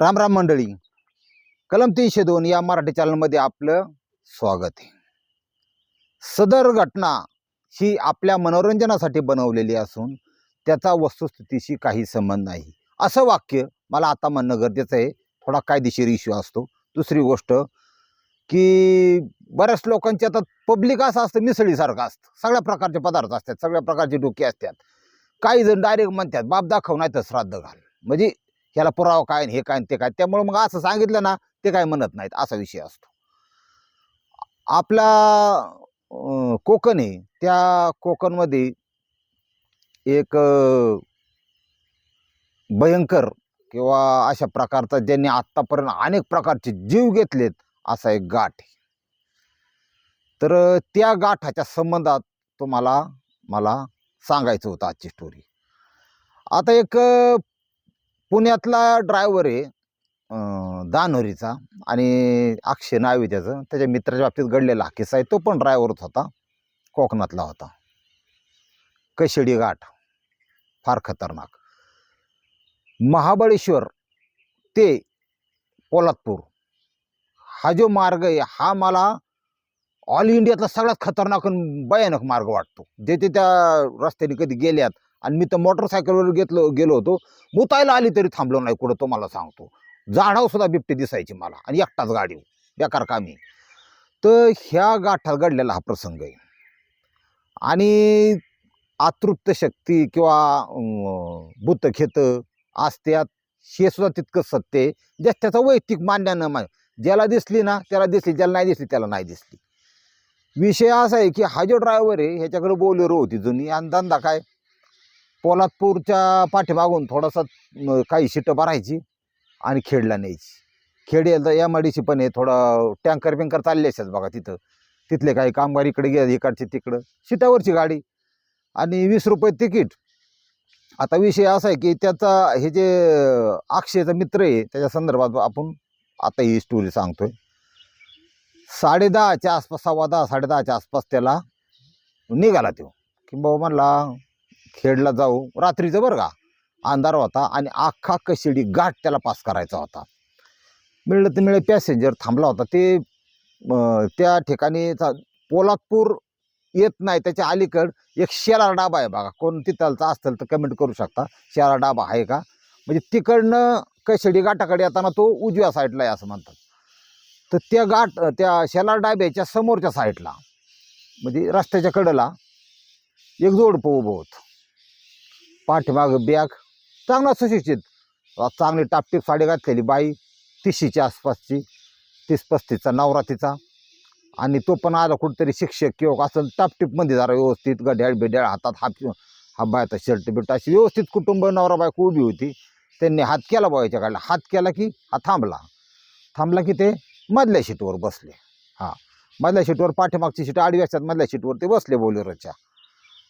राम राम मंडळी. कलम तीनशे दोन या मराठी चॅनलमध्ये आपलं स्वागत आहे. सदर घटना ही आपल्या मनोरंजनासाठी बनवलेली असून त्याचा वस्तुस्थितीशी काही संबंध नाही. असं वाक्य मला आता म्हणणं गरजेचं आहे. थोडा कायदेशीर इश्यू असतो. दुसरी गोष्ट की बऱ्याच लोकांची आता पब्लिक असं असतं मिसळीसारखं असतं. सगळ्या प्रकारचे पदार्थ असतात सगळ्या प्रकारचे डोके असतात. काही जण डायरेक्ट म्हणतात बाप दाखव नाही तर श्राद्ध घाल. म्हणजे ह्याला पुरावा काय हे काय ते काय? त्यामुळे मग असं सांगितलं ना ते काय म्हणत नाहीत. असा विषय असतो. आपला कोकण आहे. त्या कोकणमध्ये एक भयंकर किंवा अशा प्रकारचा ज्यांनी आत्तापर्यंत अनेक प्रकारचे जीव घेतलेत असा एक गाठ आहे. तर त्या गाठाच्या संबंधात तुम्हाला मला सांगायचं होतं आजची स्टोरी आता एक पुण्यातला ड्रायव्हर आहे दानोरीचा आणि अक्षय नाव आहे त्याचं. त्याच्या मित्राच्या बाबतीत घडलेला किस्सा आहे. तो पण ड्रायव्हरच होता. कोकणातला होता. कशेडी घाट. फार खतरनाक. महाबळेश्वर ते पोलादपूर हा जो मार्ग आहे हा मला ऑल इंडियातला सगळ्यात खतरनाक आणि भयानक मार्ग वाटतो. जे ते त्या रस्त्याने कधी गेल्यात आणि मी तर मोटरसायकलवर घेतलो गेलो होतो. मुतायला आली तरी थांबलो नाही कुठं तुम्हाला सांगतो. झाडावर सुद्धा बिबटे दिसायची मला आणि एकटाच गाडी बेकार कामी. तर ह्या गाठात घडलेला हा प्रसंग आहे. आणि आतृप्त शक्ती किंवा बुद्धखेत असत्यात हे सुद्धा तितकंच सत्य आहे. ज्या त्याचा वैयक्तिक मांडण्यानं मा ज्याला दिसली ना त्याला दिसली ज्याला नाही दिसली त्याला नाही दिसली. विषय असा आहे की हा जो ड्रायव्हर आहे ह्याच्याकडे बोलेरो होती जुनी. आणि धंदा काय? पोलादपूरच्या पाठीमागून थोडासा काही शिटं भरायची आणि खेडला न्यायची. खेड यायला एम आय डी सी पण आहे थोडं टँकर बिंकर चालले असतात बघा तिथं. तिथले काही कामगार इकडे गे इकडचे तिकडं. शिटावरची गाडी आणि वीस रुपये तिकीट. आता विषय असा आहे की त्याचा हे जे अक्षयचा मित्र आहे त्याच्या संदर्भात आपण आता ही स्टोरी सांगतोय. साडे दहाच्या आसपास सव्वा दहा साडे दहाच्या आसपास त्याला निघाला तो. की बाबा म्हणला खेडला जाऊ. रात्रीचं बरं का? अंधार होता आणि अख्खा कशिडी घाट त्याला पास करायचा होता. मिळलं तर मिळेल पॅसेंजर थांबला होता. ते त्या ठिकाणी पोलादपूर येत नाही त्याच्या अलीकड एक शेलार डाबा आहे बघा. कोण तिथलचा असेल तर कमेंट करू शकता. शेलार डाबा आहे का? म्हणजे तिकडनं कशिडी घाटाकडे येताना तो उजव्या साईडला आहे असं म्हणतात. तर त्या गाठ त्या शेलार डाब्याच्या समोरच्या साईडला म्हणजे रस्त्याच्या कडेला एक जोडपं उभं होतं. पाठीमागं बॅग चांगला सुशिक्षित. चांगली टापटीप साडी घातलेली बाई तिशीच्या आसपासची तीस पस्तीसचा नवरा तिचा. आणि तो पण आला कुठेतरी शिक्षक किंवा असं टापटीपमध्ये जरा व्यवस्थित गड्याळ बिड्याळ हातात हात हा बायचा शर्ट बिर्ट अशी व्यवस्थित कुटुंब नवरा बायको उभी होती. त्यांनी हात केला बायच्या काढला हात केला की हा थांबला. थांबला की ते मधल्या सीटवर बसले. हां. मधल्या सीटवर पाठीमागची शीट आडवी असतात मधल्या शीटवर ते बसले बोलेरोच्या.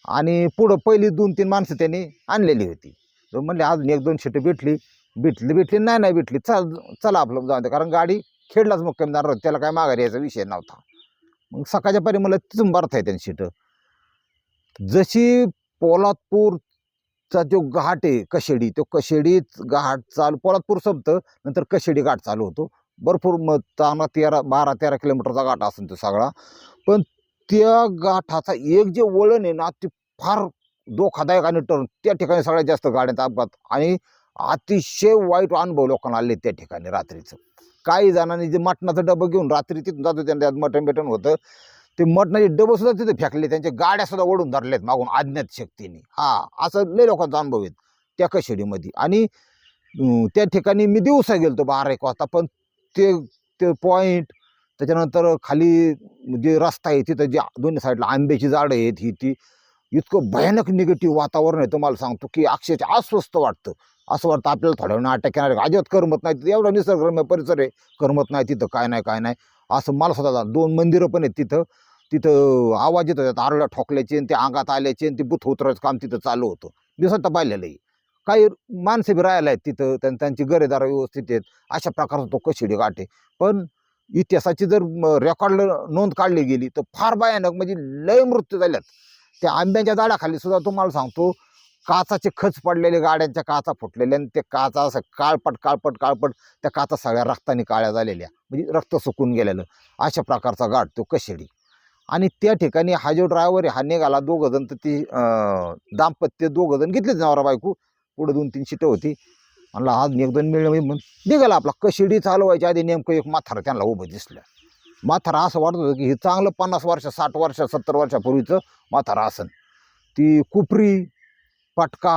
आणि पुढं पहिली दोन तीन माणसं त्यांनी आणलेली होती. तर म्हणले अजून एक दोन शीटं भेटली. भेटली भेटली नाही नाही भेटली. चल चला आपलं जाऊ दे. कारण गाडी खेडलाच मुक्कामदार होती. त्याला काय माघारी यायचा विषय नव्हता. मग सकाळच्या पारी मला तिथून भरता येते शीटं जशी पोलादपूरचा जो घाट आहे कशेडी तो कशेडीच घाट चालू पोलादपूर संपतं नंतर कशेडी घाट चालू होतो. भरपूर मग चांगला तेरा बारा तेरा किलोमीटरचा गाठा असेल तो सगळा. पण त्या गाठाचा एक जे वळण आहे ना ते फार धोकादायक आणि टर्न त्या ठिकाणी सगळ्यात जास्त गाड्यांचा अपघात आणि अतिशय वाईट अनुभव लोकांना आले त्या ठिकाणी रात्रीचं. काही जणांनी जे मटणाचं डबं घेऊन रात्री तिथून जातो त्यांना त्यात मटण बिटण होतं. ते मटणाचे डबं सुद्धा तिथे फेकले त्यांच्या गाड्या सुद्धा ओढून धरल्यात मागून अज्ञात शक्तीने. हा असं लय लोकांचा अनुभव आहेत त्या कशेडीमध्ये आणि त्या ठिकाणी मी दिवसा गेलो तो बारा एक वाजता पण ते ते पॉईंट त्याच्यानंतर खाली जे रस्ता आहे तिथं जे दोन्ही साईडला आंब्याची झाडं आहेत ही ती इतकं भयानक निगेटिव्ह वातावरण आहे तुम्हाला सांगतो की अक्षरशः अस्वस्थ वाटतं. असं वाटतं आपल्याला थोड्या वेळा अटॅक येणार अजिबात करमत नाही. तिथं एवढा निसर्गरम्य परिसर आहे. करमत नाही तिथं काय नाही काय नाही. असं मला स्वतःला दोन मंदिरं पण आहेत तिथं. तिथं आवाज येत होतात आरड्या ठोकल्याचे आणि ते अंगात आल्याचे आणि ते बुथ उतरायचं काम तिथं चालू होतं. मी स्वतः पाहिलेलं आहे. काही माणसं बी राहिला आहेत तिथं त्यां त्यांची गरेदार व्यवस्थित आहेत. अशा प्रकारचा तो कशिडी घाट आहे. पण इतिहासाची जर रेकॉर्ड नोंद काढली गेली तर फार भयानक म्हणजे लय मृत्यू झाल्यात. त्या आंब्यांच्या झाडाखाली सुद्धा तुम्हाला सांगतो काचाचे खच पडलेले गाड्यांच्या काचा फुटलेल्या आणि ते काचा असं काळपट काळपट काळपट त्या काचा सगळ्या रक्ताने काळ्या झालेल्या. म्हणजे रक्त सुकून गेलेलं. अशा प्रकारचा गाठ तो कशेडी. आणि त्या ठिकाणी हा जो ड्रायव्हर हा निघाला दोघं जण तर ती दाम्पत्य दोघं जण घेतलेच नवरा बायको पुढे दोन तीन सीटं होती. म्हणलं आज एक दोन मिळलं म्हणून निघाला आपला. कशिडी चालवायच्या आधी नेमकं एक माथार त्यांना उभं दिसलं. माथार असं वाटत होतं की हे चांगलं पन्नास वर्ष साठ वर्ष सत्तर वर्षापूर्वीचं माथारा आसन ती कुपरी पटका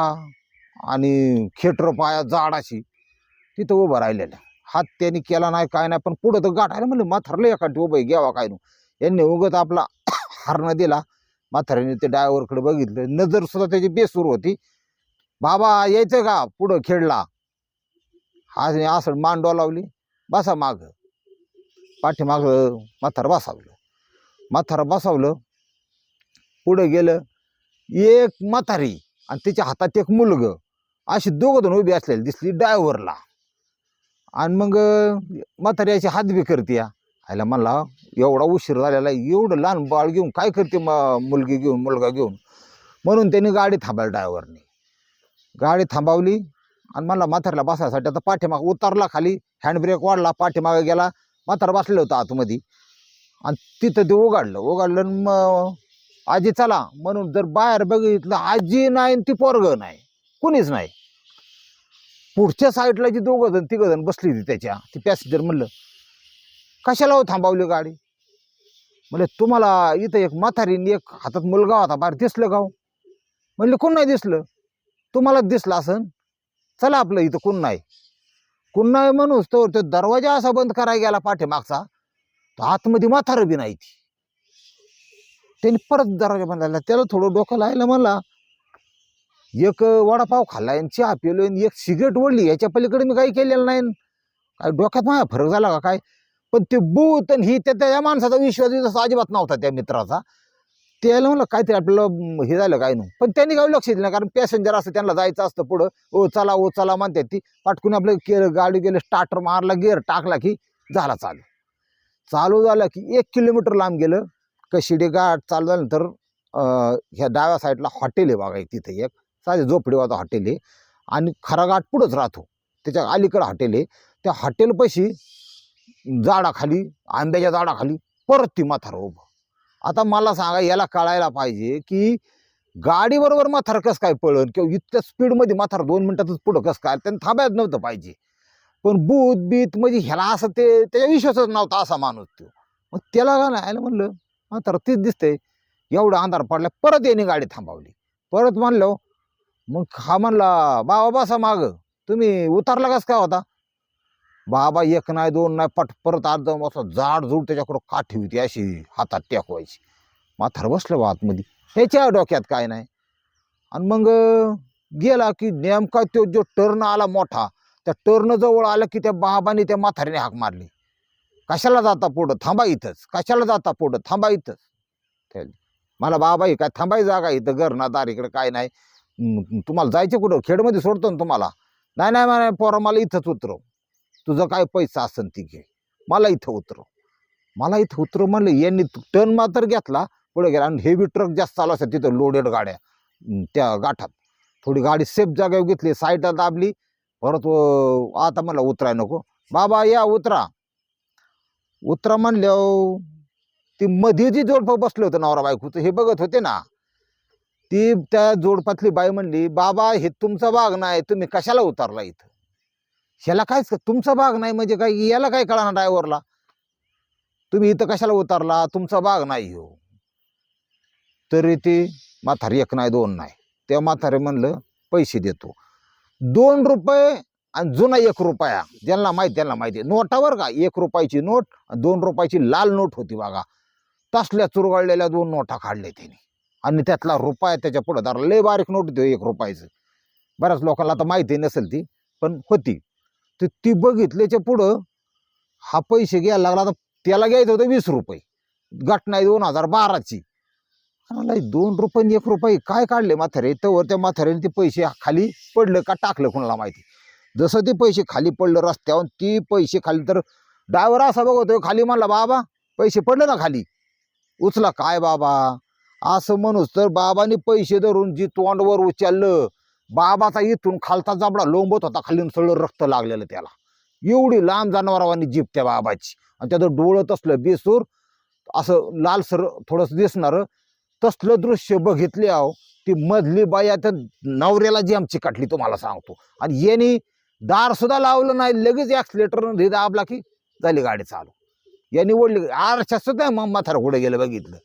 आणि खेटर पाया जाडाशी तिथं उभं राहिलेलं. हात त्यांनी केला नाही काय नाही पण पुढं तर गाठ आहे म्हणलं म्हातारलं एका उभं आहे, घ्यावा काय नु यांनी उगत आपला हारणं दिला. म्हाताऱ्याने ते डायव्हरकडे बघितलं. नजर सुद्धा त्याची बेसूर होती. बाबा यायचं का पुढं खेळला हा असं मान लावली. बसा माग. पाठीमाग म्हातारं बसावलं. म्हातारं बसावलं. पुढं गेलं. एक म्हातारी आणि तिच्या हातात एक मुलग. अशी दोघं जण उभी असलेली दिसली ड्रायव्हरला. आणि मग म्हातारी अशी हात बी करते आयला म्हणला एवढा उशीर झालेला आहे, एवढं लहान बाळ घेऊन काय करते म- मुलगी घेऊन मुलगा घेऊन? म्हणून त्यांनी गाडी थांबायला ड्रायव्हरने. गाडी थांबवली आणि मला म्हातारला बसायसाठी आता पाठीमाग उतरला खाली हँडब्रेक वाढला पाठीमागे गेला. म्हातारा बसलेलं होतं आतमध्ये. आणि तिथं ते उघडलं उघडलं आणि मग आजी चला. म्हणून जर बाहेर बघितलं आजी नाही आणि ती पोरग नाही. कुणीच नाही. पुढच्या साईडला जी दोघं जण तिघं जण बसली होती त्याच्या ती पॅसेंजर म्हणलं कशाला हो थांबवली हो गाडी? म्हणले तुम्हाला इथं एक म्हातारी एक हातात मुलगा होता बाहेर दिसलं गाव हो? म्हणलं कोण नाही दिसलं? तुम्हाला दिसलं असन चला आपलं इथं कोण नाही. कोण नाही म्हणूस तर तो दरवाजा असा बंद करायला गेला पाठीमागचा तर आतमध्ये म्हातारं बी नाही ती. त्यांनी परत दरवाजा बंद झाला त्याला थोडं डोकं लायला मला एक वडापाव खाल्ला आणि चहा पिलो आणि एक सिगरेट ओढली याच्या पलीकडे मी काही केलेलं नाही. काय डोक्यात माझा फरक झाला का काय? पण ते बूत आणि ही त्या त्या माणसाचा विश्वास विश्वास अजिबात नव्हता त्या मित्राचा. त्याला म्हणलं काहीतरी आपल्याला हे झालं काय नाही. पण त्यांनी काही लक्ष दिलं नाही कारण पॅसेंजर असं त्यांना जायचं असतं पुढं. ओ चला ओ चला म्हणतात ती. पाटकून आपलं केलं गाडी गेलं स्टार्टर मारला गिअर टाकला की झाला चालू. चालू झाला की एक किलोमीटर लांब गेलं. कशिडे घाट चालू झाल्यानंतर ह्या डाव्या साईडला हॉटेल आहे बघा एक तिथे एक. साधे झोपडीवाचा हॉटेल आहे. आणि खरा घाट पुढंच राहतो. त्याच्या अलीकडं हॉटेल आहे. त्या हॉटेलपाशी झाडाखाली आंब्याच्या झाडाखाली परत ती म्हातारं उभं. आता मला सांगा याला कळायला पाहिजे की गाडीबरोबर माथार कसं काय पळण किंवा इतक्या स्पीडमध्ये माथार दोन मिनटातच पुढं कसं काय? त्यांनी थांबायच नव्हतं पाहिजे. पण बूत बीत म्हणजे ह्याला असं ते त्याच्या विश्वासच नव्हता असा माणूस तो. मग त्याला का नाही? म्हणलं म्हातार तीच दिसतंय. एवढा अंधार पडला परत याने गाडी थांबवली. परत म्हणलो मग हा म्हणला बाबा बसा माग. तुम्ही उतरला कस काय होता? बाबा एक नाही दोन नाही पट परत अर्ध असं जाड जूड त्याच्याकडं काठी होती अशी हातात टेकवायची. माथार बसलं बा आतमध्ये. त्याच्या डोक्यात काय नाही. आणि मग गेला की नेमका तो जो टर्न आला मोठा त्या टर्न जवळ आला की त्या बाबाने त्या माथारीने हाक मारली. कशाला जाता पुढं? थांबा इथंच. कशाला जाता पुढं? थांबा इथंच. मला बाबा ही काय थांबाय जागा इथं घर ना दारीकडे काय नाही. तुम्हाला जायचं कुठं? खेडमध्ये सोडतो ना तुम्हाला. नाही नाही नाही पोरं मला इथंच उतरव. तुझं काय पैसा असन ती घे. मला इथं उतरव. मला इथं उतरव म्हणलं यांनी टर्न मात्र घेतला पुढे गेला आणि हेवी ट्रक जास्त चालू असतात तिथं लोडेड गाड्या त्या गाठात. थोडी गाडी सेफ जागेवर घेतली साईडला दाबली परत आता मला उतराय नको. बाबा या उतरा. उतरा म्हणल्या ती मध्ये जी जोडपं बसलं होतं नवरा बायकोचं हे बघत होते ना ती त्या जोडपातली बाई म्हणली बाबा हे तुमचा भाग नाही तुम्ही कशाला उतरला इथं? ह्याला काय तुमचा भाग नाही म्हणजे काय याला काय कळणार ड्रायव्हरला तुम्ही इथं कशाला उतरला? तुमचा भाग नाही हो. तरी ते म्हातारी एक नाही दोन नाही. त्या म्हातारे म्हणलं पैसे देतो. दोन रुपये आणि जुना एक रुपया. ज्यांना माहिती त्यांना माहिती नोटावर का? एक रुपयाची नोट दोन रुपयाची लाल नोट होती बघा. तसल्या चुरगळलेल्या दोन नोटा काढल्या त्याने. आणि त्यातला रुपया त्याच्या पुढं दार लय बारीक नोट होती हो, एक रुपयाचं. बऱ्याच लोकांना आता माहिती नसेल ती पण होती. तर ती बघितल्याच्या पुढं हा पैसे घ्यायला लागला. तर त्याला घ्यायचं होतं वीस रुपये. घटना आहे दोन हजार बाराची. मला दोन रुपये एक रुपये काय काढले म्हातारे? तर त्या म्हाताऱ्याने ते पैसे खाली पडलं का टाकलं कोणाला माहिती? जसं ते पैसे खाली पडलं रस्त्यावर ती पैसे खाली तर ड्रायव्हर असा बघतो खाली म्हणला बाबा पैसे पडले ना खाली? उचला काय बाबा? असं म्हणूस तर बाबाने पैसे धरून जी तोंडवर उचललं बाबाचा इथून खालचा जबडा लोंबत होता खालीन सगळं रक्त लागलेलं त्याला. एवढी लांब जनावरांनी जीप त्या बाबाची. आणि त्याचं डोळं तसलं बेसूर असं लालसर थोडंसं दिसणारं तसलं दृश्य बघितले आहो ती मधली बाई आता नवऱ्याला जी आमची काटली तुम्हाला सांगतो. आणि यांनी दार सुद्धा लावलं नाही लगेच ॲक्सिलेटर दाबला की झाली गाडी चालू. यांनी ओढली आरशा सुद्धा मग माथार कुठे गेलं बघितलं.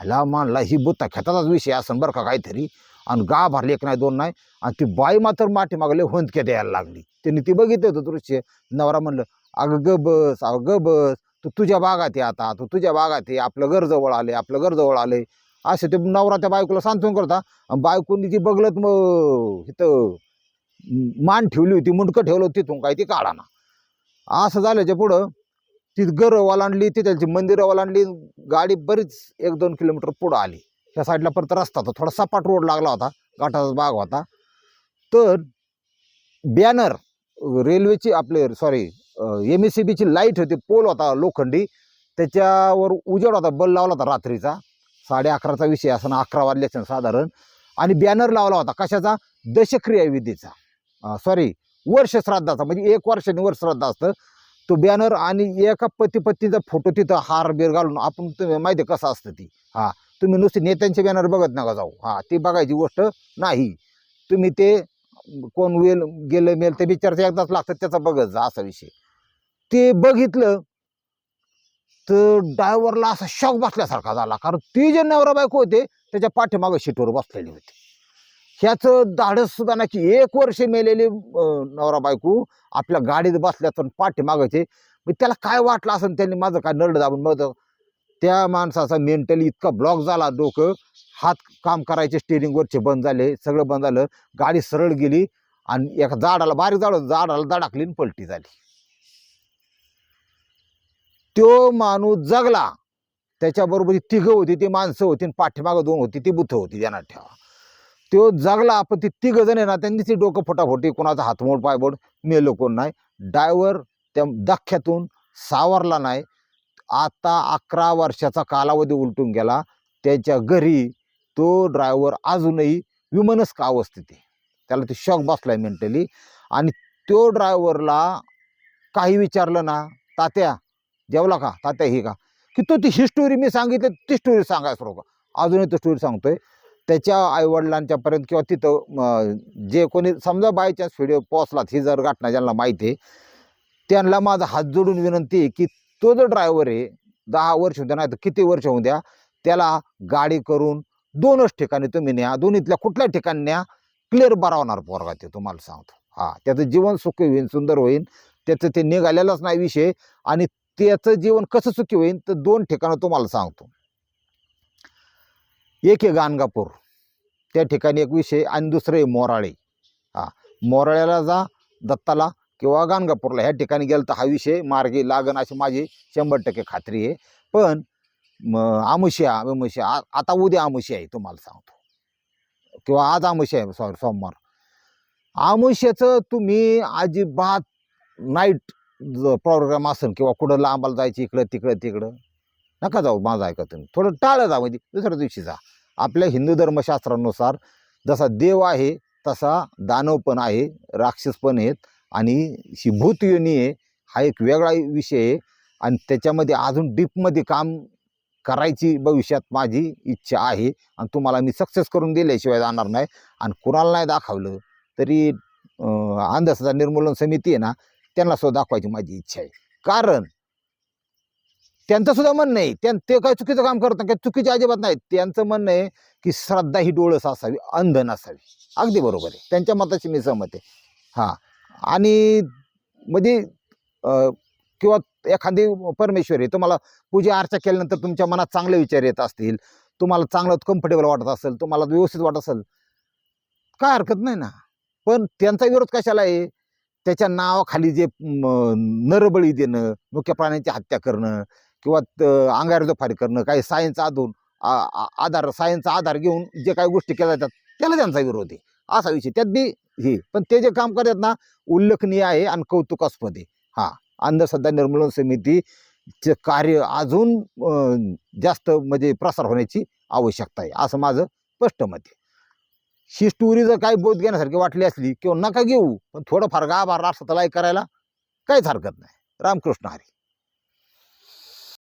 हला मानला ही बुत्ता खेताचाच विषय असं बरं का काहीतरी. आणि गा भरली एक नाही दोन नाही. आणि ती बाई मात्र माठी मागले हुंदके द्यायला लागली. त्यांनी ती बघितलं होतं दृश्य. नवरा म्हणलं अगं ग बस अगं ग बस. तू तुझ्या बागात आहे आता. तू तुझ्या भागात आहे आपलं घर जवळ आले आपलं घर जवळ आले असं ते नवरा त्या बायकोला सांत्वन करता आणि बायकोनी ती बघलत मग इथं मान ठेवली होती मुंडकं ठेवलं तिथून काय ती काढा ना. असं झाल्याच्या पुढं ती घर ओलांडली ती त्यांची मंदिरं ओलांडली गाडी बरीच एक दोन किलोमीटर पुढं आली. त्या साईडला परत रस्ता होता. थोडा सपाट रोड लागला होता. गाठाचा भाग होता. तर बॅनर रेल्वेची आपले सॉरी एम एस सी बीची लाइट होती. पोल होता लोखंडी. त्याच्यावर उजेड होता. बल लावला होता रात्रीचा. साडे अकराचा विषय असं अकरा वाजल्याच्या साधारण. आणि बॅनर लावला होता. कशाचा? दशक्रियाविधीचा सॉरी वर्ष श्राद्धाचा. म्हणजे एक वर्षाने वर्ष श्राद्ध असतं. तो बॅनर आणि एका पती पत्नीचा फोटो तिथं हार बिर घालून. आपण तुम्ही माहिती आहे कसं असतं ती. हां. तुम्ही नुसते नेत्यांचे बॅनर बघत नका जाऊ. हा ती बघायची गोष्ट नाही. तुम्ही ते कोण वेल गेलं मेल ते बिचारचं एकदाच लागतं त्याचा बघत जा असा विषय. ते बघितलं तर ड्रायव्हरला असा शॉक बसल्यासारखा झाला. कारण ते जे नवरा बायको होते त्याच्या पाठीमागं शीटवर बसलेली होती. ह्याचं धाडस सुद्धा नाही की एक वर्ष मेलेली नवरा बायको आपल्या गाडीत बसल्या तर पाठीमागायचे मग त्याला काय वाटलं असं त्यांनी माझं काय नरड दाबून मग त्या माणसाचा मेंटली इतका ब्लॉक झाला डोकं. हात काम करायचे स्टेरिंगवरचे बंद झाले सगळं बंद झालं. गाडी सरळ गेली आणि एका झाडाला बारीक झाड झाडाला दडाकली आणि पलटी झाली. तो माणूस जगला. त्याच्याबरोबर तिघं होती ती माणसं होती आणि पाठीमागं दोन होती ती बुथं होती त्यांना ठेवा. तो जगला पण ती तिघ जण आहे ना त्यांनी ती डोकं फटाफटी कोणाचा हातमोड पायबोड मेलं कोण नाही. डायव्हर त्या दख्यातून सावरला नाही. आता अकरा वर्षाचा कालावधी उलटून गेला. त्याच्या घरी तो ड्रायव्हर अजूनही विमनस्क अवस्थेत आहे. त्याला ते शॉक बसलाय मेंटली आणि तो ड्रायव्हरला काही विचारलं ना तात्या जेवला का? तात्या ही का? की तो ती ही स्टोरी मी सांगितली ती स्टोरी सांगायचं बरोबर अजूनही तो स्टोरी सांगतोय. त्याच्या आईवडिलांच्यापर्यंत किंवा तिथं जे कोणी समजा बाय चान्स व्हिडिओ पोचलात ही जर घटना ज्यांना माहिती आहे त्यांना माझा हात जोडून विनंती आहे की तो जो ड्रायव्हर आहे दहा वर्ष होऊ द्या नाही तर किती वर्ष होऊ द्या त्याला गाडी करून दोनच ठिकाणी तुम्ही न्या दोन्हीतल्या कुठल्या ठिकाणी न्या क्लिअर बरा होणार पोरगा ते तुम्हाला सांगतो. हा त्याचं जीवन सुखी होईल सुंदर होईल त्याचं ते निघालेलाच नाही विषय आणि त्याचं जीवन कसं सुखी होईल तर दोन ठिकाणं तुम्हाला सांगतो. एक आहे गाणगापूर त्या ठिकाणी एक विषय आणि दुसरं आहे मोराळे. हा मोराळ्याला जा दत्ताला किंवा गाणगापूरला ह्या ठिकाणी गेलं तर हा विषय मार्गी लागन अशी माझी शंभर टक्के खात्री आहे. पण मग आमुष्या विमुष्या आ- आता उद्या आमुष्या आहे तुम्हाला सांगतो. किंवा आज आमुष्या आहे सॉरी सोमवार. आमुष्याचं तुम्ही अजिबात नाईट प्रोग्राम असेल किंवा कुठं लांबाला जायचं इकडं तिकडं तिकडं नका जाऊ माझं ऐका तुम्ही. थोडं टाळं जा म्हणजे दुसऱ्या दिवशी जा. आपल्या हिंदू धर्मशास्त्रानुसार जसा देव आहे तसा दानव पण आहे राक्षस पण आहेत. आणि ही भूत योनी आहे हा एक वेगळा विषय आहे आणि त्याच्यामध्ये अजून डीपमध्ये काम करायची भविष्यात माझी इच्छा आहे आणि तुम्हाला मी सक्सेस करून दिल्याशिवाय जाणार नाही आणि कुणाला नाही दाखवलं तरी अंधश्रद्धा निर्मूलन समिती आहे ना त्यांना सुद्धा दाखवायची माझी इच्छा आहे. कारण त्यांचं सुद्धा म्हणणं आहे त्यां ते काय चुकीचं काम करत नाही काही चुकीचे अजिबात नाही. त्यांचं म्हणणं आहे की श्रद्धा ही डोळस असावी अंध नसावी. अगदी बरोबर आहे. त्यांच्या मताशी मी सहमत आहे. हां. आणि म्हणजे किंवा एखादी परमेश्वरी तुम्हाला पूजा अर्चा केल्यानंतर तुमच्या मनात चांगले विचार येत असतील तुम्हाला चांगलं कम्फर्टेबल वाटत असेल तुम्हाला व्यवस्थित वाटत असेल काय हरकत नाही ना. पण त्यांचा विरोध कशाला आहे? त्याच्या नावाखाली जे नरबळी देणं मुख्य प्राण्यांची हत्या करणं किंवा त- करणं काही सायन्स आधून आ- आधार सायन्सचा आधार घेऊन जे काही गोष्टी केल्या जातात त्याला त्यांचा विरोध आहे. असा विषय. त्यात बी हे. पण ते जे काम करतात ना उल्लेखनीय आहे आणि कौतुकास्पद आहे. हा. अंधश्रद्धा निर्मूलन समितीचे कार्य अजून जास्त म्हणजे प्रसार होण्याची आवश्यकता आहे. असं माझं स्पष्ट मत आहे. ही स्टोरी जर काही बोध घेण्यासारखी वाटली असली किंवा नका घेऊ पण थोडंफार गाभार असं करायला काहीच हरकत नाही. रामकृष्ण हरी.